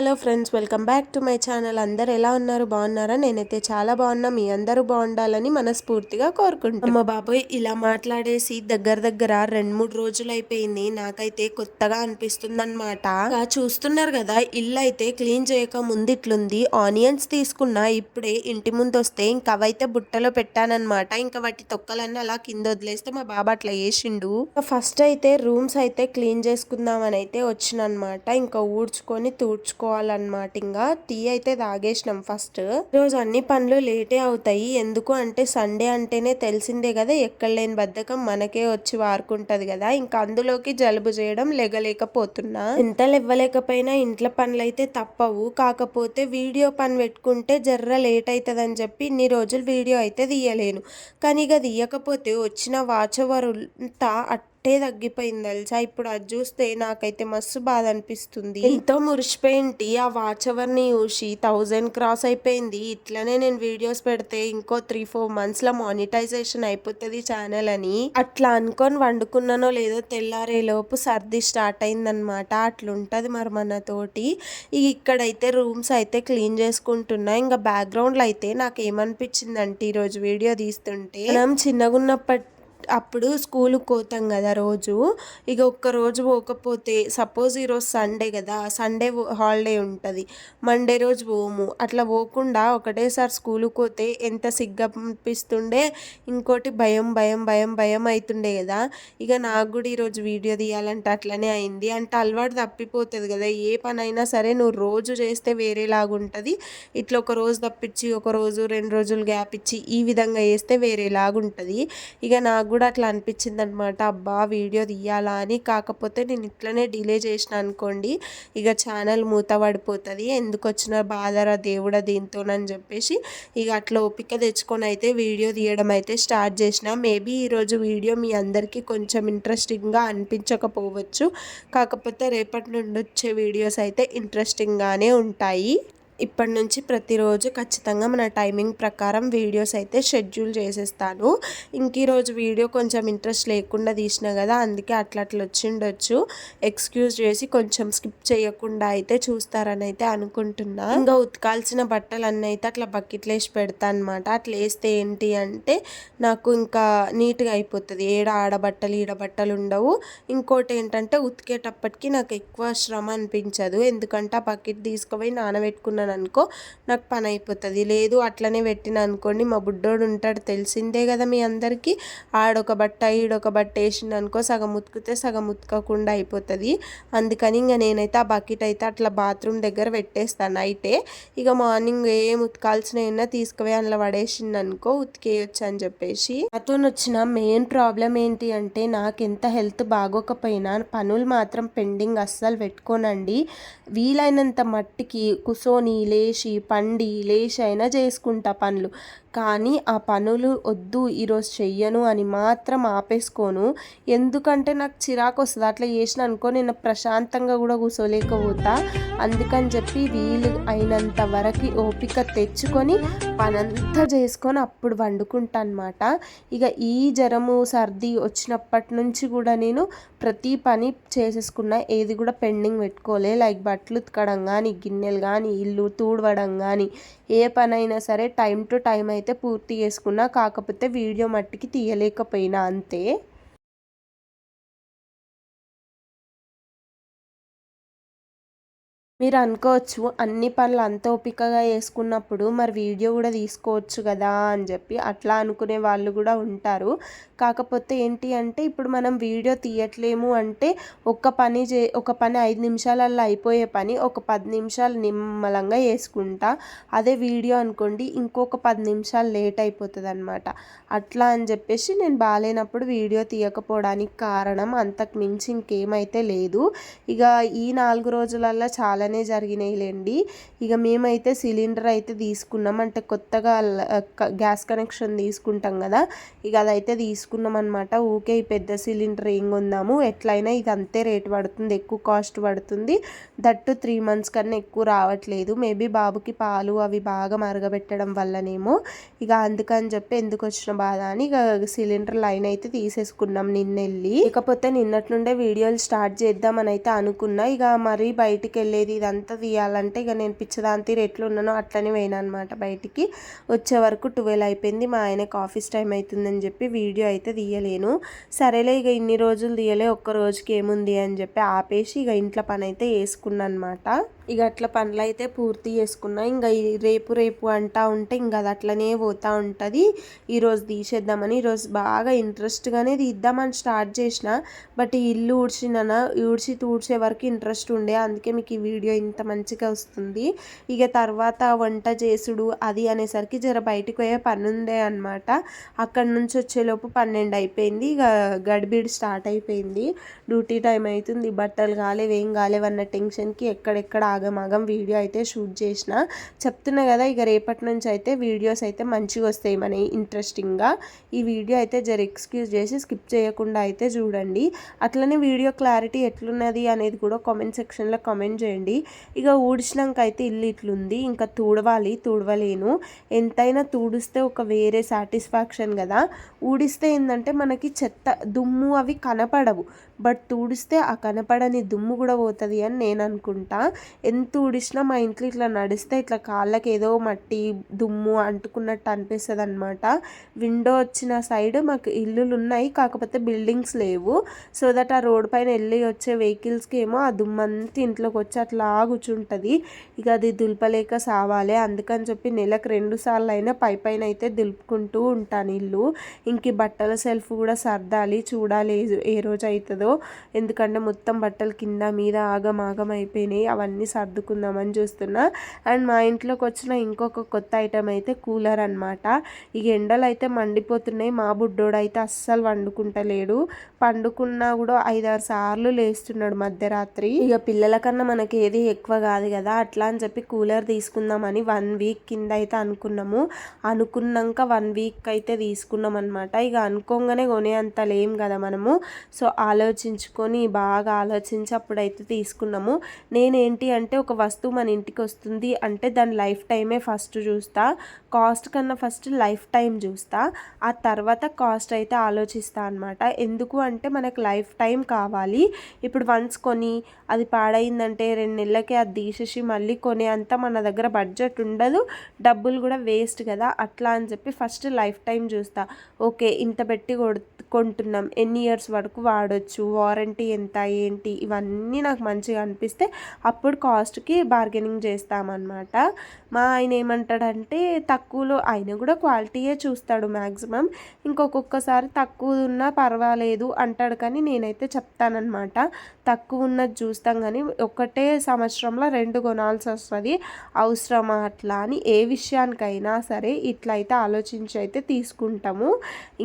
Hello friends welcome back to my channel. అందరు ఎలా ఉన్నారు? బాగున్నారా? నేనైతే చాలా బాగున్నా. మీ అందరూ బాగుండాలని మనస్ఫూర్తిగా కోరుకుంటున్నాను అమ్మ బాబోయ్ ఇలా మాట్లాడేసి దగ్గర దగ్గర రెండు మూడు రోజులు అయిపోయింది. నాకైతే కొత్తగా అనిపిస్తుంది అనమాట చూస్తున్నారు కదా ఇల్లు అయితే క్లీన్ చేయక ముందు ఇట్లుంది. ఆనియన్స్ తీసుకున్నా ఇప్పుడే ఇంటి ముందు వస్తే ఇంకా అవైతే బుట్టలో పెట్టానన్నమాట. ఇంకా వాటి తొక్కలన్నీ అలా కింద వదిలేస్తే మా బాబా అట్లా వేసిండు ఫస్ట్ అయితే రూమ్స్ అయితే క్లీన్ చేసుకుందామని అయితే వచ్చిన అనమాట ఇంకా ఊడ్చుకొని తూడ్చుకోవాలన్నమాట ఇంకా టీ అయితే తాగేసినాం ఫస్ట్. రోజు అన్ని పనులు లేటే అవుతాయి. ఎందుకు అంటే సండే అంటేనే తెలిసిందే కదా ఎక్కడ లేని బద్ధకం మనకే వచ్చి వారుకుంటది కదా. ఇంకా అందులోకి జలుబు చేయడం లెగలేకపోతున్నా. ఎంత ఇవ్వలేకపోయినా ఇంట్లో పనులు అయితే తప్పవు. కాకపోతే వీడియో పని పెట్టుకుంటే జర్ర లేట్ అవుతుంది చెప్పి ఇన్ని రోజులు వీడియో అయితే తీయలేను. కానీ ఇక తీయకపోతే వచ్చిన వాచ్ అంతా అట్టే తగ్గిపోయింది తెలుసా? ఇప్పుడు అది చూస్తే నాకైతే మస్తు బాధ అనిపిస్తుంది. ఎంతో మురిసిపోయింటి? ఆ వాచ్ అవర్ చూసి? థౌజండ్ క్రాస్ అయిపోయింది. ఇట్లనే నేను వీడియోస్ పెడితే ఇంకో త్రీ ఫోర్ మంత్స్లో మానిటైజేషన్ అయిపోతుంది ఛానల్ అని. అట్లా అనుకొని వండుకున్నానో లేదో తెల్లారే లోపు సర్ది స్టార్ట్ అయిందనమాట అట్లుంటది మరి మనతోటి. ఇక్కడైతే రూమ్స్ అయితే క్లీన్ చేసుకుంటున్నా. ఇంకా బ్యాక్గ్రౌండ్లో అయితే నాకు ఏమనిపించింది అంటే ఈరోజు వీడియో తీస్తుంటే మనం చిన్నగా ఉన్నప్పటి అప్పుడు స్కూల్కి పోతాం కదా రోజు. ఇక ఒక్క రోజు పోకపోతే సపోజ్ ఈరోజు సండే కదా సండే హాలిడే ఉంటుంది. మండే రోజు పోము. అట్లా పోకుండా ఒకటేసారి స్కూల్కి పోతే ఎంత సిగ్గు అనిపిస్తుండే ఇంకోటి భయం భయం భయం భయం అవుతుండే కదా. ఇక నాకు కూడా ఈరోజు వీడియో తీయాలంటే అట్లనే అయింది. అంటే అలవాటు తప్పిపోతుంది కదా. ఏ పని అయినా సరే నువ్వు రోజు చేస్తే వేరేలాగా ఉంటుంది. ఇట్లా ఒక రోజు తప్పించి ఒక రోజు రెండు రోజులు గ్యాప్ ఇచ్చి ఈ విధంగా చేస్తే వేరేలాగా ఉంటుంది. ఇక నాకు కూడా అట్లా అనిపించింది అనమాట అబ్బా వీడియో తీయాలా అని. కాకపోతే నేను ఇట్లనే డిలే చేసిన అనుకోండి ఇక ఛానల్ మూత పడిపోతుంది. ఎందుకు వచ్చిన బాధరా దేవుడా దీంతోనని చెప్పేసి ఇక అట్లా ఓపిక తెచ్చుకొని అయితే వీడియో తీయడం అయితే స్టార్ట్ చేసిన. మేబీ ఈరోజు వీడియో మీ అందరికీ కొంచెం ఇంట్రెస్టింగ్గా అనిపించకపోవచ్చు. కాకపోతే రేపటి నుండి వచ్చే వీడియోస్ అయితే ఇంట్రెస్టింగ్గానే ఉంటాయి. ఇప్పటి నుంచి ప్రతిరోజు ఖచ్చితంగా మన టైమింగ్ ప్రకారం వీడియోస్ అయితే షెడ్యూల్ చేసేస్తాను. ఇంక ఈరోజు వీడియో కొంచెం ఇంట్రెస్ట్ లేకుండా తీసిన కదా అందుకే అట్లా అట్లా వచ్చిండొచ్చు. ఎక్స్క్యూజ్ చేసి కొంచెం స్కిప్ చేయకుండా అయితే చూస్తారని అయితే అనుకుంటున్నా. ఇంకా ఉతకాల్సిన బట్టలు అన్నీ అయితే అట్లా బకెట్లు వేసి పెడతా అనమాట అట్లా వేస్తే ఏంటి అంటే నాకు ఇంకా నీట్గా అయిపోతుంది. ఏడ ఆడబట్టలు ఈడబట్టలు ఉండవు. ఇంకోటి ఏంటంటే ఉతికేటప్పటికి నాకు ఎక్కువ శ్రమ అనిపించదు. ఎందుకంటే ఆ బకెట్ తీసుకుపోయి నానబెట్టుకున్నాను పెట్టాను అనుకో నాకు పని అయిపోతుంది లేదు అట్లనే పెట్టిన అనుకోండి మా బుడ్డోడు ఉంటాడు తెలిసిందే కదా మీ అందరికీ. ఆడొక బట్ట ఈడొక బట్ట వేసిన అనుకో సగం ఉతికితే సగం ఉతకకుండా అయిపోతుంది. అందుకని ఇంకా నేనైతే ఆ బకెట్ అయితే అట్లా బాత్రూమ్ దగ్గర పెట్టేస్తాను అయితే ఇక మార్నింగ్ ఏం ఉతకాల్సిన తీసుకువే తీసుకుపోయి అందులో పడేసింది అనుకో ఉతికేయొచ్చు అని చెప్పేసి. నాతో వచ్చిన మెయిన్ ప్రాబ్లం ఏంటి అంటే నాకు ఎంత హెల్త్ బాగోకపోయినా పనులు మాత్రం పెండింగ్ అస్సలు పెట్టుకోనండి. వీలైనంత మట్టికి కుసోని లేచి పండి లేచి అయినా చేసుకుంటా పనులు. కానీ ఆ పనులు వద్దు ఈరోజు చెయ్యను అని మాత్రం ఆపేసుకోను. ఎందుకంటే నాకు చిరాకు వస్తుంది అట్లా చేసిన అనుకో నేను ప్రశాంతంగా కూడా కూర్చోలేకపోతా. అందుకని చెప్పి వీలు అయినంత వరకు ఓపిక తెచ్చుకొని పనంతా చేసుకొని అప్పుడు వండుకుంటా అనమాట ఇక ఈ జ్వరము సర్ది వచ్చినప్పటి నుంచి కూడా నేను ప్రతి పని చేసేసుకున్న ఏది కూడా పెండింగ్ పెట్టుకోలే. లైక్ బట్టలు ఉతకడం కానీ గిన్నెలు కానీ ఇల్లు తూడవడం కానీ ఏ పనైనా సరే టైం టు టైం అయితే పూర్తి చేసుకున్నా కాకపోతే వీడియో మట్టికి తీయలేకపోయినా అంతే. మీరు అనుకోవచ్చు అన్ని పనులు అంత ఓపికగా వేసుకున్నప్పుడు మరి వీడియో కూడా తీసుకోవచ్చు కదా అని చెప్పి అట్లా అనుకునే వాళ్ళు కూడా ఉంటారు. కాకపోతే ఏంటి అంటే ఇప్పుడు మనం వీడియో తీయట్లేము అంటే ఒక పని చే ఒక పని ఐదు నిమిషాలల్లో అయిపోయే పని ఒక పది నిమిషాలు నిమ్మలంగా వేసుకుంటా అదే వీడియో అనుకోండి ఇంకొక పది నిమిషాలు లేట్ అయిపోతుంది అనమాట అట్లా అని చెప్పేసి నేను బాగాలేనప్పుడు వీడియో తీయకపోవడానికి కారణం అంతకు మించి ఇంకేమైతే లేదు. ఇక ఈ నాలుగు రోజులల్లో చాలా అలానే జరిగినాయిలేండి. ఇక మేమైతే సిలిండర్ అయితే తీసుకున్నాం. అంటే కొత్తగా గ్యాస్ కనెక్షన్ తీసుకుంటాం కదా ఇక అదైతే తీసుకున్నాం అనమాట ఊకే ఈ పెద్ద సిలిండర్ ఏం కొందాము? ఎట్లయినా ఇది అంతే రేట్ పడుతుంది ఎక్కువ కాస్ట్ పడుతుంది. దట్టు త్రీ మంత్స్ కన్నా ఎక్కువ రావట్లేదు. మేబీ బాబుకి పాలు అవి బాగా మరగబెట్టడం వల్లనేమో. ఇక అందుకని చెప్పి ఎందుకు వచ్చిన బాధ అని ఇక సిలిండర్ లైన్ అయితే తీసేసుకున్నాం నిన్నెళ్ళి. ఇకపోతే నిన్నటి నుండే వీడియోలు స్టార్ట్ చేద్దామని అయితే అనుకున్నా. ఇక మరి బయటికి వెళ్ళేది ఇదంతా తీయాలంటే ఇక నేను పిచ్చదాని తీరు ఎట్లున్నానో అట్లనే పోయినా అనమాట బయటికి. వచ్చే వరకు ట్వెల్వ్ అయిపోయింది. మా ఆయనకు ఆఫీస్ టైం అవుతుందని చెప్పి వీడియో అయితే తీయలేను. సరేలే ఇక ఇన్ని రోజులు తీయలే ఒక్క రోజుకి ఏముంది అని చెప్పి ఆపేసి ఇక ఇంట్లో పని అయితే వేసుకున్నాను అనమాట ఇక అట్లా పనులు అయితే పూర్తి చేసుకున్నా. ఇంకా ఈ రేపు రేపు అంటా ఉంటే ఇంకా అది అట్లనే పోతూ ఉంటుంది. ఈరోజు తీసేద్దామని ఈరోజు బాగా ఇంట్రెస్ట్గానే తీద్దామని స్టార్ట్ చేసిన. బట్ ఈ ఇల్లు ఊడ్చినా ఊడ్చి తూడ్చే వరకు ఇంట్రెస్ట్ ఉండే. అందుకే మీకు ఈ వీడియో ఇంత మంచిగా వస్తుంది. ఇక తర్వాత వంట చేసుడు అది అనేసరికి జర బయటికి పోయే పని ఉండే అనమాట అక్కడ నుంచి వచ్చేలోపు పన్నెండు అయిపోయింది. ఇక గడిబిడి స్టార్ట్ అయిపోయింది. డ్యూటీ టైం అవుతుంది బట్టలు కాలేవు ఏం కాలేవు అన్న టెన్షన్కి ఎక్కడెక్కడ ఆగమాగం వీడియో అయితే షూట్ చేసిన. చెప్తున్నా కదా ఇక రేపటి నుంచి అయితే వీడియోస్ అయితే మంచిగా వస్తాయి మన ఇంట్రెస్టింగ్గా. ఈ వీడియో అయితే జర ఎక్స్క్యూజ్ చేసి స్కిప్ చేయకుండా అయితే చూడండి. అట్లనే వీడియో క్లారిటీ ఎట్లున్నది అనేది కూడా కామెంట్ సెక్షన్లో కామెంట్ చేయండి. ఇక ఊడ్చినాక అయితే ఇల్లు ఇట్లుంది ఇంకా తూడవాలి తూడవలేను. ఎంతైనా తూడిస్తే ఒక వేరే సాటిస్ఫాక్షన్ కదా. ఊడిస్తే ఏంటంటే మనకి చెత్త దుమ్ము అవి కనపడవు. బట్ తూడిస్తే ఆ కనపడని దుమ్ము కూడా పోతుంది అని నేను అనుకుంటా. ఎంత ఊడిసినా మా ఇంట్లో ఇట్లా నడిస్తే ఇట్లా కాళ్ళకి ఏదో మట్టి దుమ్ము అంటుకున్నట్టు అనిపిస్తుంది అనమాట విండో వచ్చిన సైడ్ మాకు ఇల్లులు ఉన్నాయి కాకపోతే బిల్డింగ్స్ లేవు. సో దట్ ఆ రోడ్ పైన వెళ్ళి వచ్చే వెహికల్స్కి ఏమో ఆ దుమ్మంతా ఇంట్లోకి వచ్చి అట్లా కూర్చుంటుంది. ఇక అది దులపలేక సావాలి. అందుకని చెప్పి నెలకు రెండు సార్లు అయినా పై పైన అయితే దులుపుకుంటూ ఉంటాను ఇల్లు. ఇంక బట్టల సెల్ఫ్ కూడా సర్దాలి చూడాలి ఏ రోజు అవుతుందో. ఎందుకంటే మొత్తం బట్టలు కింద మీద ఆగమాగం అయిపోయినాయి. అవన్నీ సర్దుకుందామని చూస్తున్నా. అండ్ మా ఇంట్లోకి వచ్చిన ఇంకొక కొత్త ఐటెం అయితే కూలర్ అనమాట ఈ ఎండలు అయితే మండిపోతున్నాయి. మా బుడ్డోడు అయితే అస్సలు వండుకుంటలేడు. పండుకున్నా కూడా ఐదారు సార్లు లేస్తున్నాడు మధ్యరాత్రి. ఇక పిల్లల కన్నా మనకి ఏది ఎక్కువ కాదు కదా. అట్లా అని చెప్పి కూలర్ తీసుకుందామని వన్ వీక్ కింద అయితే అనుకున్నాము. అనుకున్నాక వన్ వీక్ అయితే తీసుకున్నాం అనమాట ఇక అనుకోగానే కొనే అంత లేం కదా మనము. సో ఆలోచించుకొని బాగా ఆలోచించి అప్పుడైతే తీసుకున్నాము. నేనేంటి అంటే ఒక వస్తువు మన ఇంటికి వస్తుంది అంటే దాని లైఫ్ టైమే ఫస్ట్ చూస్తా కాస్ట్ కన్నా ఫస్ట్ లైఫ్ టైం చూస్తా ఆ తర్వాత కాస్ట్ అయితే ఆలోచిస్తా అనమాట ఎందుకు అంటే మనకు లైఫ్ టైం కావాలి. ఇప్పుడు వన్స్ కొని అది పాడైందంటే రెండు నెలలకి అది తీసేసి మళ్ళీ కొనే అంత మన దగ్గర బడ్జెట్ ఉండదు. డబ్బులు కూడా వేస్ట్ కదా. అట్లా అని చెప్పి ఫస్ట్ లైఫ్ టైం చూస్తా. ఓకే ఇంత పెట్టి కొంటున్నాం. ఎన్ని ఇయర్స్ వరకు వాడచ్చు? వారంటీ ఎంత? ఏంటి? ఇవన్నీ నాకు మంచిగా అనిపిస్తే అప్పుడు కాస్ట్కి బార్గెనింగ్ చేస్తామన్నమాట. మా ఆయన ఏమంటాడంటే తక్కువలో ఆయన కూడా క్వాలిటీయే చూస్తాడు మ్యాక్సిమం ఇంకొకొక్కసారి తక్కువ ఉన్నా పర్వాలేదు అంటాడు కానీ నేనైతే చెప్తానమాట తక్కువ ఉన్నది చూస్తాం కానీ ఒకటే సంవత్సరంలో రెండు కొనాల్సి వస్తుంది. అవసరమా అట్లా అని ఏ విషయానికైనా సరే ఇట్లా అయితే ఆలోచించి అయితే తీసుకుంటాము.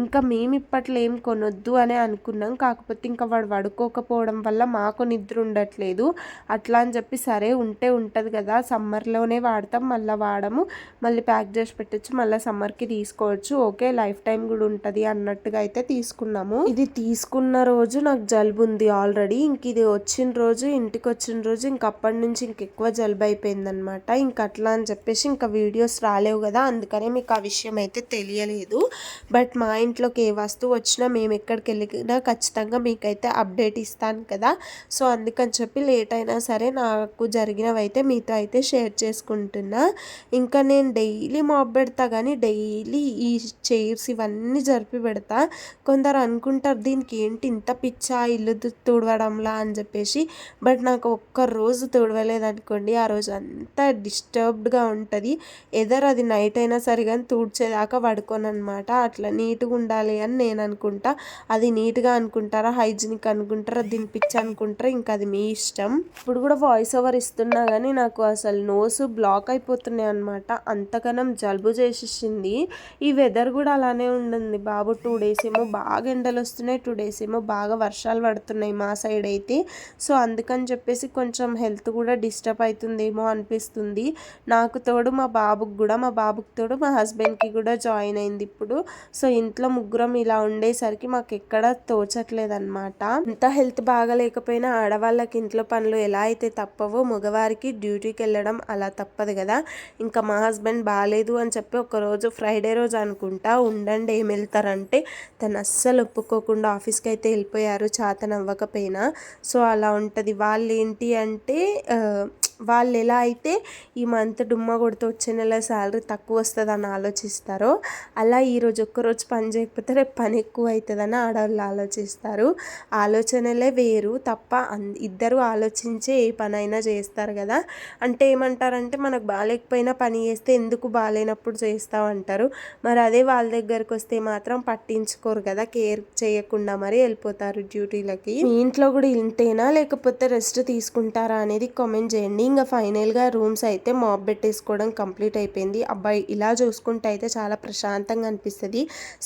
ఇంకా మేము ఇప్పట్లో ఏం కొనొద్దు అని అనుకున్నాం. కాకపోతే ఇంకా వాడు పడుకోకపోవడం వల్ల మాకు నిద్ర ఉండట్లేదు. అట్లా అని చెప్పి సరే ఉంటే ఉంటుంది కదా. సమ్మర్లోనే వాడతాం మళ్ళీ వాడము. మళ్ళీ ప్యాక్ చేసి పెట్టచ్చు మళ్ళీ సమ్మర్కి తీసుకోవచ్చు. ఓకే లైఫ్ టైం కూడా ఉంటుంది అన్నట్టుగా అయితే తీసుకున్నాము. ఇది తీసుకున్న రోజు నాకు జలుబు ఉంది ఆల్రెడీ. ఇంక ఇది వచ్చిన రోజు ఇంటికి వచ్చిన రోజు ఇంక అప్పటి నుంచి ఇంక ఎక్కువ జలుబు అయిపోయిందనమాట ఇంక అట్లా అని చెప్పేసి ఇంకా వీడియోస్ రాలేవు కదా. అందుకనే మీకు ఆ విషయం అయితే తెలియలేదు. బట్ మా ఇంట్లోకి ఏ వస్తువు వచ్చినా మేము ఎక్కడికి వెళ్ళినా ఖచ్చితంగా మీకైతే అప్డేట్ ఇస్తాను కదా. సో అందుకని చెప్పి లేట్ అయినా సరే నాకు జరిగినవి అయితే మీతో అయితే షేర్ చేసుకుంటున్నా. ఇంకా నేను డైలీ మాప్ పెడతా కానీ డైలీ ఈ చైర్స్ ఇవన్నీ జరిపి పెడతా. కొందరు అనుకుంటారు దీనికి ఏంటి ఇంత పిచ్చా ఇల్లు తుడవడంలా అని చెప్పేసి. బట్ నాకు ఒక్క రోజు తుడవలేదు అనుకోండి ఆ రోజు అంతా డిస్టర్బ్డ్గా ఉంటుంది. ఎదర్ అది నైట్ అయినా సరే కానీ తుడిచేదాకా పడుకోను అనమాట అట్లా నీట్గా ఉండాలి అని నేను అనుకుంటా. అది నీట్గా అనుకుంటారా హైజీనిక్ అనుకుంటారా దీని పిచ్చి అనుకుంటారా ఇంకా అది మీ ఇష్టం. ఇప్పుడు కూడా వాయిస్ ఓవర్ ఇస్తున్నా కానీ నాకు అసలు నోస్ బ్లాక్ అయిపోతున్నాయి అనమాట అంతకనం జలుబు చేసేసింది. ఈ వెదర్ కూడా అలానే ఉండింది బాబు. టూ డేస్ ఏమో బాగా ఎండలు వస్తున్నాయి. టూ డేస్ ఏమో బాగా వర్షాలు పడుతున్నాయి మా సైడ్ అయితే. సో అందుకని చెప్పేసి కొంచెం హెల్త్ కూడా డిస్టర్బ్ అవుతుందేమో అనిపిస్తుంది. నాకు తోడు మా బాబుకి కూడా మా బాబుకి తోడు మా హస్బెండ్కి కూడా జాయిన్ అయింది ఇప్పుడు. సో ఇంట్లో ముగ్గురం ఇలా ఉండేసరికి మాకు ఎక్కడ తోచట్లేదు అనమాట ఇంత హెల్త్ బాగలేకపోయినా ఆడవాళ్ళకి ఇంట్లో పనులు ఎలా అయితే తప్పవో మగవారికి డ్యూటీకి వెళ్ళడం అలా తప్పదు కదా. ఇంకా మా హస్బెండ్ బాగాలేదు అని చెప్పి ఒకరోజు ఫ్రైడే రోజు అనుకుంటా ఉండండి ఏం వెళ్తారంటే తను అస్సలు ఒప్పుకోకుండా ఆఫీస్కి అయితే వెళ్ళిపోయారు చేత నవ్వకపోయినా. సో అలా ఉంటుంది. వాళ్ళు ఏంటి అంటే వాళ్ళు ఎలా అయితే ఈ మంత్ డుమ్మ కొడితే వచ్చే నెల శాలరీ తక్కువ వస్తుందని ఆలోచిస్తారో అలా ఈరోజు ఒక్కరోజు పని చేయకపోతే రేపు పని ఎక్కువ అవుతుందని ఆడవాళ్ళు ఆలోచిస్తారు. ఆలోచనలే వేరు తప్ప అంద ఇద్దరు ఆలోచించే ఏ పనైనా చేస్తారు కదా. అంటే ఏమంటారంటే మనకు బాగాలేకపోయినా పని చేస్తే ఎందుకు బాగాలేనప్పుడు చేస్తావు అంటారు. మరి అదే వాళ్ళ దగ్గరకు వస్తే మాత్రం పట్టించుకోరు కదా కేర్ చేయకుండా మరి వెళ్ళిపోతారు డ్యూటీలకి. మీ ఇంట్లో కూడా ఇంతేనా? లేకపోతే రెస్ట్ తీసుకుంటారా అనేది కామెంట్ చేయండి. ఇంకా ఫైనల్గా రూమ్స్ అయితే మాప్ పెట్టేసుకోవడం కంప్లీట్ అయిపోయింది. అబ్బాయి ఇలా చూసుకుంటే అయితే చాలా ప్రశాంతంగా అనిపిస్తుంది.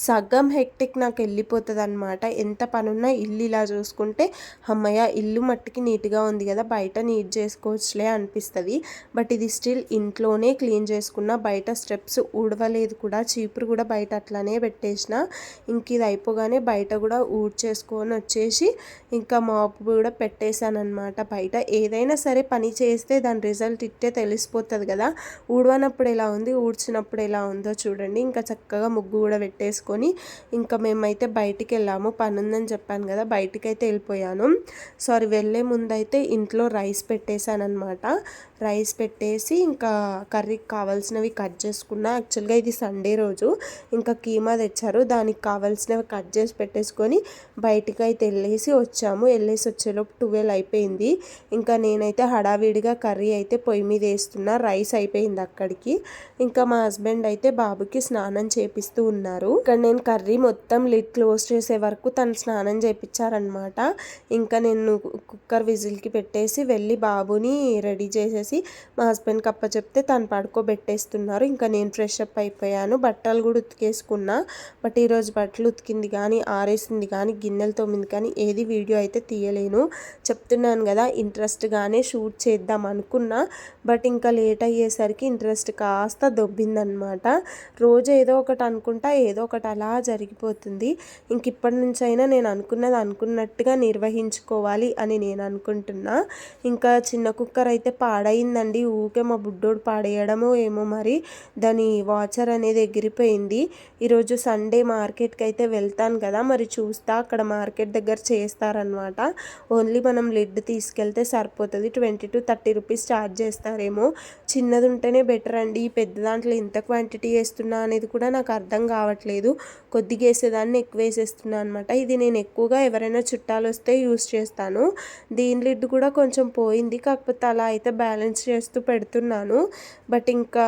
సగం హెక్టిక్ నాకు వెళ్ళిపోతుంది అనమాట ఎంత పనున్నా ఇల్లు ఇలా చూసుకుంటే అమ్మయ్య ఇల్లు మట్టికి నీట్గా ఉంది కదా బయట నీట్ చేసుకోవచ్చులే అనిపిస్తుంది. బట్ ఇది స్టిల్ ఇంట్లోనే క్లీన్ చేసుకున్న బయట స్టెప్స్ ఊడవలేదు కూడా చీపురు కూడా బయట అట్లానే పెట్టేసిన ఇంక ఇది అయిపోగానే బయట కూడా ఊడ్చేసుకొని వచ్చేసి ఇంకా మాప్ కూడా పెట్టేశాను అనమాట బయట ఏదైనా సరే పని చేసి వస్తే దాని రిజల్ట్ ఇట్టే తెలిసిపోతుంది కదా. ఊడవనప్పుడు ఎలా ఉంది ఊడ్చినప్పుడు ఎలా ఉందో చూడండి. ఇంకా చక్కగా ముగ్గు కూడా పెట్టేసుకొని ఇంకా మేమైతే బయటికి వెళ్ళాము పని ఉందని చెప్పాను కదా బయటికి అయితే వెళ్ళిపోయాను. సారీ వెళ్ళే ముందైతే ఇంట్లో రైస్ పెట్టేశాను అనమాట రైస్ పెట్టేసి ఇంకా కర్రీకి కావాల్సినవి కట్ చేసుకున్నా. యాక్చువల్గా ఇది సండే రోజు. ఇంకా కీమా తెచ్చారు. దానికి కావాల్సినవి కట్ చేసి పెట్టేసుకొని బయటికి అయితే వెళ్ళేసి వచ్చాము. వెళ్ళేసి వచ్చేలోపు ట్వెల్వ్ అయిపోయింది. ఇంకా నేనైతే హడావిడిగా కర్రీ అయితే పొయ్యి మీద వేస్తున్నా. రైస్ అయిపోయింది అక్కడికి. ఇంకా మా హస్బెండ్ అయితే బాబుకి స్నానం చేపిస్తూ ఉన్నారు. ఇక్కడ నేను కర్రీ మొత్తం లిడ్ క్లోజ్ చేసే వరకు తను స్నానం చేపించారనమాట ఇంకా నేను కుక్కర్ విజిల్కి పెట్టేసి వెళ్ళి బాబుని రెడీ చేసేసి మా హస్బెండ్కి అప్ప చెప్తే తను పడుకోబెట్టేస్తున్నారు. ఇంకా నేను ఫ్రెష్ అప్ అయిపోయాను. బట్టలు కూడా ఉతికేసుకున్నా. బట్ ఈరోజు బట్టలు ఉతికింది కానీ ఆరేసింది కానీ గిన్నెలు తోమింది కానీ ఏది వీడియో అయితే తీయలేను. చెప్తున్నాను కదా ఇంట్రెస్ట్గానే షూట్ చేద్దాం అనుకున్నా. బట్ ఇంకా లేట్ అయ్యేసరికి ఇంట్రెస్ట్ కాస్త దొబ్బిందనమాట. రోజు ఏదో ఒకటి అనుకుంటా ఏదో ఒకటి అలా జరిగిపోతుంది. ఇంక ఇప్పటి నుంచి అయినా నేను అనుకున్నది అనుకున్నట్టుగా నిర్వహించుకోవాలి అని నేను అనుకుంటున్నా. ఇంకా చిన్న కుక్కర్ అయితే పాడై పాడైందండి ఊకే మా బుడ్డోడు పాడేయడమో ఏమో మరి. దాని వాచర్ అనేది ఎగిరిపోయింది. ఈరోజు సండే మార్కెట్కి అయితే వెళ్తాను కదా మరి చూస్తా. అక్కడ మార్కెట్ దగ్గర చేస్తారనమాట ఓన్లీ మనం లిడ్ తీసుకెళ్తే సరిపోతుంది. Twenty to thirty rupees charge చేస్తారేమో. చిన్నది ఉంటేనే బెటర్ అండి. ఈ పెద్ద దాంట్లో ఎంత క్వాంటిటీ వేస్తున్నా అనేది కూడా నాకు అర్థం కావట్లేదు. కొద్దిగా వేసేదాన్ని ఎక్కువ వేసేస్తున్నా అనమాట ఇది నేను ఎక్కువగా ఎవరైనా చుట్టాలు వస్తే యూస్ చేస్తాను. దీని లిడ్ కూడా కొంచెం పోయింది. కాకపోతే అలా అయితే బ్యాలెన్స్ చేస్తూ పెడుతున్నాను. బట్ ఇంకా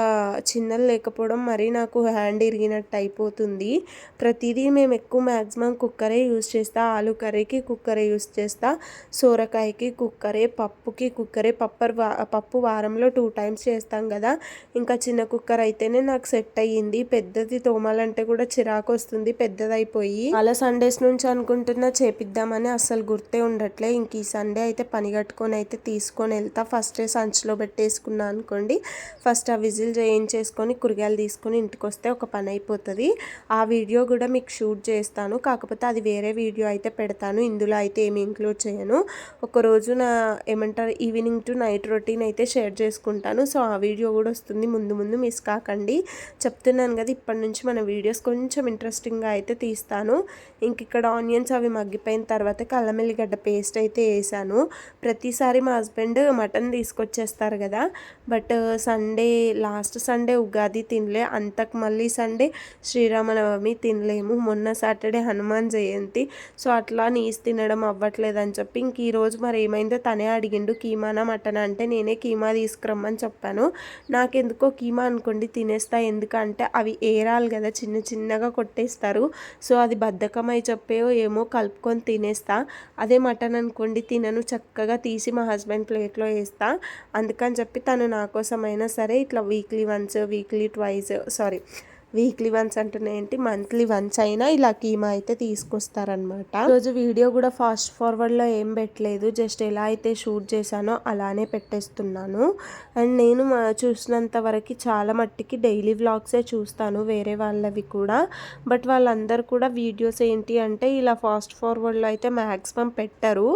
చిన్నది లేకపోవడం మరీ నాకు హ్యాండ్ ఇరిగినట్టు అయిపోతుంది. ప్రతిదీ మేము ఎక్కువ మ్యాక్సిమం కుక్కరే యూస్ చేస్తా. ఆలు కర్రీకి కుక్కరే యూస్ చేస్తా. సోరకాయకి కుక్కరే పప్పుకి కుక్కరే. పప్పర్ వా పప్పు వారంలో టూ టైమ్స్ చేస్తాం కదా. ఇంకా చిన్న కుక్కర్ అయితేనే నాకు సెట్ అయ్యింది. పెద్దది తోమాలంటే కూడా చిరాకు వస్తుంది. పెద్దదైపోయి అలా సండేస్ నుంచి అనుకుంటున్నా చేపిద్దామని అస్సలు గుర్తే ఉండట్లే. ఇంక ఈ సండే అయితే పని కట్టుకొని అయితే తీసుకొని వెళ్తా. ఫస్ట్ డే సంచిలో పెట్టేసుకున్నా అనుకోండి ఫస్ట్ ఆ విజిల్ చేయించేసుకొని కూరగాయలు తీసుకొని ఇంటికి వస్తే ఒక పని అయిపోతుంది. ఆ వీడియో కూడా మీకు షూట్ చేస్తాను. కాకపోతే అది వేరే వీడియో అయితే పెడతాను. ఇందులో అయితే ఏమి ఇంక్లూడ్ చేయను. ఒకరోజు నా ఏమంటారు ఈవినింగ్ టు నైట్ రొటీన్ అయితే షేర్ చేసుకుంటాను. సో ఆ వీడియో కూడా వస్తుంది. ముందు ముందు మిస్ కాకండి. చెప్తున్నాను కదా ఇప్పటి నుంచి మన వీడియోస్ కొంచెం ఇంట్రెస్టింగ్గా అయితే తీస్తాను. ఇంక ఇక్కడ ఆనియన్స్ అవి మగ్గిపోయిన తర్వాత కళ్ళమెల్లిగడ్డ ఎల్లిగడ్డ పేస్ట్ అయితే వేసాను. ప్రతిసారి మా హస్బెండ్ మటన్ చేస్తారు కదా. But Sunday last Sunday Ugadi తినలే. అంతకు మళ్ళీ సండే శ్రీరామనవమి తినలేము. మొన్న సాటర్డే హనుమాన్ జయంతి. సో అట్లా నీస్ తినడం అవ్వట్లేదని చెప్పి ఇంక ఈరోజు మరి ఏమైందో తనే అడిగిండు కీమానా మటన్ అంటే నేనే కీమా తీసుకురమ్మని చెప్పాను. నాకెందుకో కీమా అనుకోండి తినేస్తా. ఎందుకంటే అవి ఏరాలి కదా చిన్న చిన్నగా కొట్టేస్తారు. సో అది బద్ధకమై చెప్పేవో ఏమో కలుపుకొని తినేస్తా. అదే మటన్ అనుకోండి తినను చక్కగా తీసి మా హస్బెండ్ ప్లేట్లో వేస్తా. అందుకని చెప్పి తను నా కోసమైనా సరే ఇట్లా weekly once weekly twice sorry weekly once అంటున్నా ఏంటి? మంత్లీ వన్స్ అయినా ఇలా కీమా అయితే తీసుకొస్తారనమాట రోజు వీడియో కూడా ఫాస్ట్ ఫార్వర్డ్లో ఏం పెట్టలేదు. జస్ట్ ఎలా అయితే షూట్ చేశానో అలానే పెట్టేస్తున్నాను. అండ్ నేను మా చూసినంత వరకు చాలా మట్టికి డైలీ వ్లాగ్సే చూస్తాను వేరే వాళ్ళవి కూడా. బట్ వాళ్ళందరూ కూడా వీడియోస్ ఏంటి అంటే ఇలా ఫాస్ట్ ఫార్వర్డ్లో అయితే మ్యాక్సిమం పెట్టరు.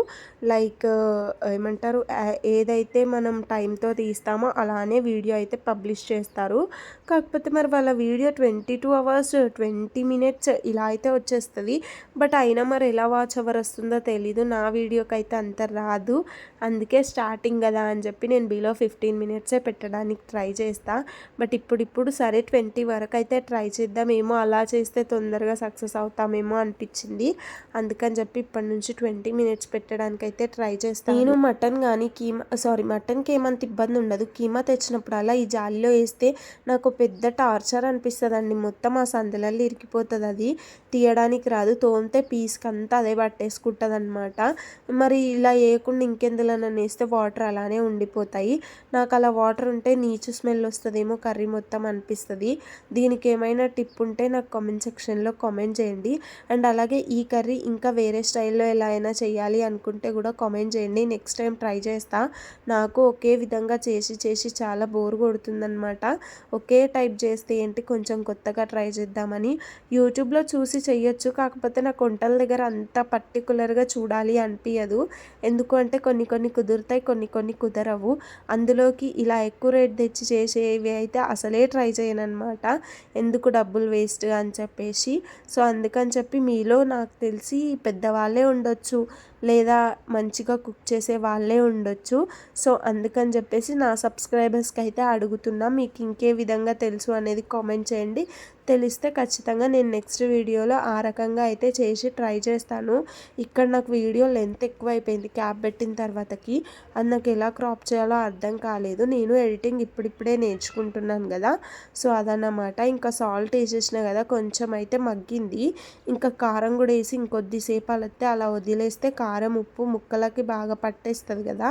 లైక్ ఏమంటారు ఏదైతే మనం టైంతో తీస్తామో అలానే వీడియో అయితే పబ్లిష్ చేస్తారు. కాకపోతే మరి వాళ్ళ video twenty two hours twenty minutes ఇలా అయితే వచ్చేస్తుంది. బట్ అయినా మరి ఎలా వాచ్ అవర్ వస్తుందో తెలీదు. నా వీడియోకి అయితే అంత రాదు. అందుకే స్టార్టింగ్ కదా అని చెప్పి నేను బిలో ఫిఫ్టీన్ మినిట్సే పెట్టడానికి ట్రై చేస్తా. బట్ ఇప్పుడిప్పుడు సరే ట్వంటీ వరకు అయితే ట్రై చేద్దామేమో అలా చేస్తే తొందరగా సక్సెస్ అవుతామేమో అనిపించింది. అందుకని చెప్పి ఇప్పటి నుంచి ట్వంటీ మినిట్స్ పెట్టడానికి అయితే ట్రై చేస్తాను. నేను మటన్ కానీ కీమా సారీ మటన్కి ఏమంత ఇబ్బంది ఉండదు కీమా తెచ్చినప్పుడు అలా ఈ జాలిలో వేస్తే నాకు పెద్ద టార్చర్ అనిపిస్తుంది అండి మొత్తం ఆ సందులలో ఇరికిపోతుంది అది. తీయడానికి రాదు. తోమితే పీస్కి అంతా అదే పట్టేసుకుంటుంది అనమాట మరి ఇలా వేయకుండా ఇంకెందులోనన్నా వేస్తే వాటర్ అలానే ఉండిపోతాయి. నాకు అలా వాటర్ ఉంటే నీచు స్మెల్ వస్తుందేమో కర్రీ మొత్తం అనిపిస్తుంది. దీనికి ఏమైనా టిప్ ఉంటే నాకు కామెంట్ సెక్షన్లో కామెంట్ చేయండి. అండ్ అలాగే ఈ కర్రీ ఇంకా వేరే స్టైల్లో ఎలా అయినా చేయాలి అనుకుంటే కూడా కామెంట్ చేయండి. నెక్స్ట్ టైం ట్రై చేస్తా. నాకు ఒకే విధంగా చేసి చేసి చాలా బోర్ కొడుతుందనమాట ఒకే టైప్ చేస్తే ఏంటి? కొంచెం కొత్తగా ట్రై చేద్దామని యూట్యూబ్లో చూసి చేయొచ్చు కాకపోతే నాకు వంటల దగ్గర అంత పర్టికులర్గా చూడాలి అనిపించదు ఎందుకంటే కొన్ని కొన్ని కుదురుతాయి కొన్ని కొన్ని కుదరవు. అందులోకి ఇలా ఎక్కువ రేట్ తెచ్చి చేసేవి అయితే అసలే ట్రై చేయను అనమాట ఎందుకు డబ్బులు వేస్ట్ అని చెప్పేసి. సో అందుకని చెప్పి మీలో నాకు తెలిసి పెద్దవాళ్ళే ఉండొచ్చు. లేదా మంచిగా కుక్ చేసే వాళ్ళే ఉండొచ్చు. సో అందుకని చెప్పేసి నా సబ్స్క్రైబర్స్కి అయితే అడుగుతున్నా. మీకు ఇంకే విధంగా తెలుసు అనేది కామెంట్ చేయండి. తెలిస్తే ఖచ్చితంగా నేను నెక్స్ట్ వీడియోలో ఆ రకంగా అయితే చేసి ట్రై చేస్తాను. ఇక్కడ నాకు వీడియో లెంత్ ఎక్కువ అయిపోయింది క్యాప్ పెట్టిన తర్వాతకి. అది నాకు ఎలా క్రాప్ చేయాలో అర్థం కాలేదు. నేను ఎడిటింగ్ ఇప్పుడిప్పుడే నేర్చుకుంటున్నాను కదా. సో అదన్నమాట. ఇంకా సాల్ట్ వేసేసిన కదా కొంచెం అయితే మగ్గింది. ఇంకా కారం కూడా వేసి ఇంకొద్దిసేపు అలతే అలా వదిలేస్తే కారం ఉప్పు ముక్కలకి బాగా పట్టేస్తుంది కదా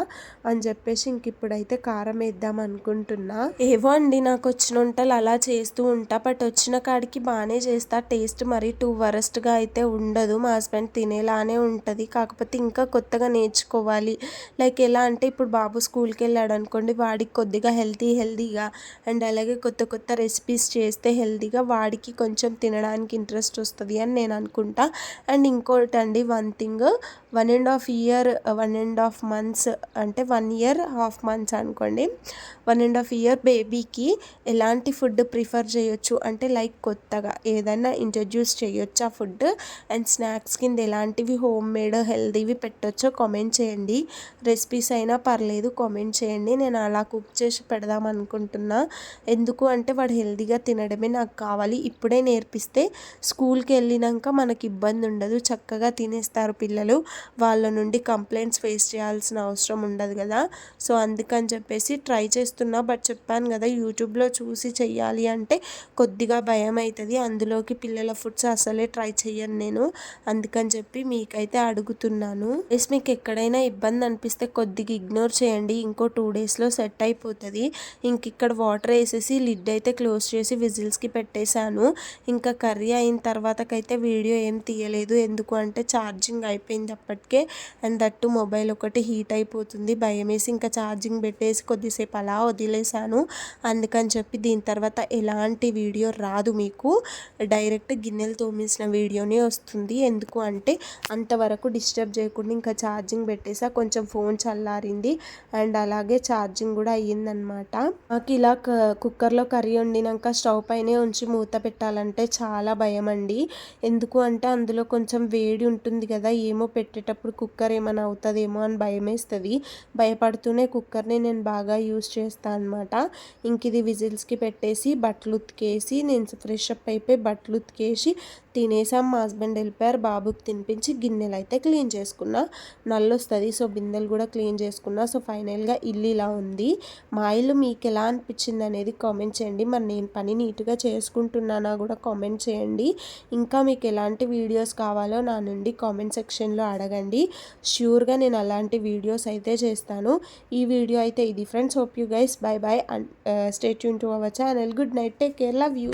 అని చెప్పేసి ఇంక ఇప్పుడైతే కారం వేద్దాం అనుకుంటున్నా. ఏవో అండి నాకు వచ్చిన వంటలు అలా చేస్తూ ఉంటా బట్ వచ్చిన కాడికి బాగానే చేస్తా. టేస్ట్ మరి టూ వరస్ట్గా అయితే ఉండదు. మా హస్బెండ్ తినేలానే ఉంటుంది. కాకపోతే ఇంకా కొత్తగా నేర్చుకోవాలి. లైక్ ఎలా అంటే ఇప్పుడు బాబు స్కూల్కి వెళ్ళాడు అనుకోండి వాడికి కొద్దిగా హెల్తీ హెల్తీగా అండ్ అలాగే కొత్త కొత్త రెసిపీస్ చేస్తే హెల్తీగా వాడికి కొంచెం తినడానికి ఇంట్రెస్ట్ వస్తుంది అని నేను అనుకుంటా. అండ్ ఇంకోటి అండి one thing one and half year one and half months అంటే వన్ ఇయర్ హాఫ్ మంత్స్ అనుకోండి వన్ అండ్ హాఫ్ ఇయర్ బేబీకి ఎలాంటి ఫుడ్ ప్రిఫర్ చేయొచ్చు? అంటే లైక్ కొత్తగా ఏదైనా ఇంట్రడ్యూస్ చేయొచ్చు ఆ ఫుడ్ అండ్ స్నాక్స్ కింద ఎలాంటివి హోమ్ మేడ్ హెల్దీవి పెట్టొచ్చో కామెంట్ చేయండి. రెసిపీస్ అయినా పర్లేదు కామెంట్ చేయండి. నేను అలా కుక్ చేసి పెడదాం అనుకుంటున్నా. ఎందుకు అంటే వాడు హెల్దీగా తినడమే నాకు కావాలి. ఇప్పుడే నేర్పిస్తే స్కూల్కి వెళ్ళినాక మనకి ఇబ్బంది ఉండదు. చక్కగా తినేస్తారు పిల్లలు. వాళ్ళ నుండి కంప్లైంట్స్ ఫేస్ చేయాల్సిన అవసరం ఉండదు కదా. సో అందుకని చెప్పేసి ట్రై చేస్తున్నా. బట్ చెప్పాను కదా యూట్యూబ్లో చూసి చెయ్యాలి అంటే కొద్దిగా భయం అవుతుంది అందులోకి పిల్లల ఫుడ్స్ అసలే ట్రై చెయ్యను నేను. అందుకని చెప్పి మీకైతే అడుగుతున్నాను. ప్లస్ మీకు ఎక్కడైనా ఇబ్బంది అనిపిస్తే కొద్దిగా ఇగ్నోర్ చేయండి. ఇంకో టూ డేస్లో సెట్ అయిపోతుంది. ఇంక ఇక్కడ వాటర్ వేసేసి లిడ్ అయితే క్లోజ్ చేసి విజిల్స్కి పెట్టేశాను. ఇంకా కర్రీ అయిన తర్వాతకైతే వీడియో ఏం తీయలేదు. ఎందుకు అంటే ఛార్జింగ్ అయిపోయింది అప్పటికే. అండ్ దట్టు మొబైల్ ఒకటి హీట్ అయిపోతుంది. భయం వేసి ఇంకా ఛార్జింగ్ పెట్టేసి కొద్దిసేపు అలా వదిలేశాను. అందుకని చెప్పి దీని తర్వాత ఎలాంటి వీడియో రాదు. మీకు డైరెక్ట్ గిన్నెలు తోమేసిన వీడియోనే వస్తుంది. ఎందుకు అంటే అంతవరకు డిస్టర్బ్ చేయకుండా ఇంకా ఛార్జింగ్ పెట్టేసా కొంచెం ఫోన్ చల్లారింది అండ్ అలాగే ఛార్జింగ్ కూడా అయ్యిందనమాట మాకు ఇలా కుక్కర్లో కర్రీ వండినాక స్టవ్ పైనే ఉంచి మూత పెట్టాలంటే చాలా భయం అండి. ఎందుకు అంటే అందులో కొంచెం వేడి ఉంటుంది కదా ఏమో పెట్టేటప్పుడు కుక్కర్ ఏమైనా అవుతుందేమో అని భయం వేస్తుంది భయపడుతూనే కుక్కర్ని నేను బాగా యూస్ చేస్తాను అనమాట ఇంక ఇది విజిల్స్కి పెట్టేసి బట్టలు ఉతికేసి నేను ఫ్రెష్ అప్ అయిపోయి బట్టలు ఉతికేసి తినేసాం. మా హస్బెండ్ వెళ్ళిపోయారు. బాబుకి తినిపించి గిన్నెలు అయితే క్లీన్ చేసుకున్నా. నల్లు వస్తుంది సో బిందెలు కూడా క్లీన్ చేసుకున్నా. సో ఫైనల్గా ఇల్లు ఇలా ఉంది. మా ఇల్లు మీకు ఎలా అనిపించింది అనేది కామెంట్ చేయండి. మరి నేను పని నీట్గా చేసుకుంటున్నానా కూడా కామెంట్ చేయండి. ఇంకా మీకు ఎలాంటి వీడియోస్ కావాలో నా నుండి కామెంట్ సెక్షన్లో అడగండి. ష్యూర్గా నేను అలాంటి వీడియోస్ అయితే చేస్తాను. ఈ వీడియో అయితే ఇది friends. Hope you guys bye bye and stay Yoon to our channel good night take care love you